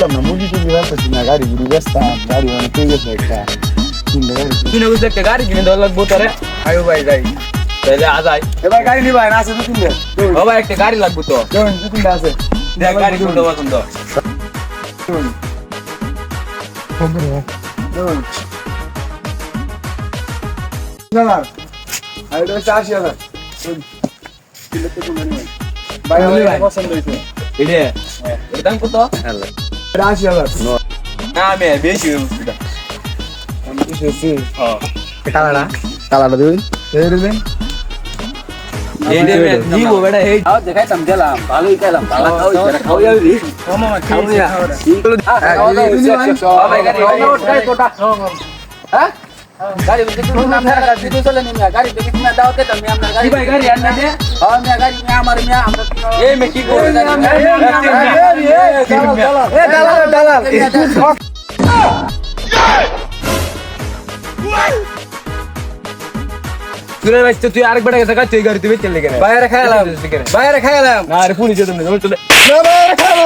বুঝলাম না মুরগি টুরগি ব্যস্ত না গাড়ি গুড়ি ব্যস্ত গাড়ি অনেক পেয়ে গেছে একটা তিনটে গাড়ি তুই না বুঝলে একটা গাড়ি কিনে দেওয়া লাগবো তোরে আয়ো ভাই যাই তাহলে আজ আয় এবার গাড়ি নিবাই না আছে দু তিনটে ভাই একটা গাড়ি লাগবো তো দু তিনটে আছে দেখ গাড়ি কোন দেওয়া কোন পছন্দ দাম কত এটা আশি হাজার না আমি বেশি বুঝছিলাম আমি কিছু হচ্ছে হ্যাঁ কালাটা কালাটা দেবেন এই দেবেন এই দে নিবো বেটা এই খাওয়া দেখাইতাম গেলাম ভালোই খেলাম ভালো খাওয়াই খাওয়া যাবি গাড়ি দেখি না আপনারা দিতে চলে নি গাড়ি দেখি না দাও তে তুমি আপনার গাড়ি ভাই গাড়ি আন না দে হ্যাঁ মিয়া গাড়ি মিয়া আমার তুই ভাই তুই আরেক বেটা গেছে তুই গাড়ি তুই চলে গেলে বাইরে খাইলাম বাইরে খাইলাম না আরে পুলিশ চলে চলে না ভাই খাব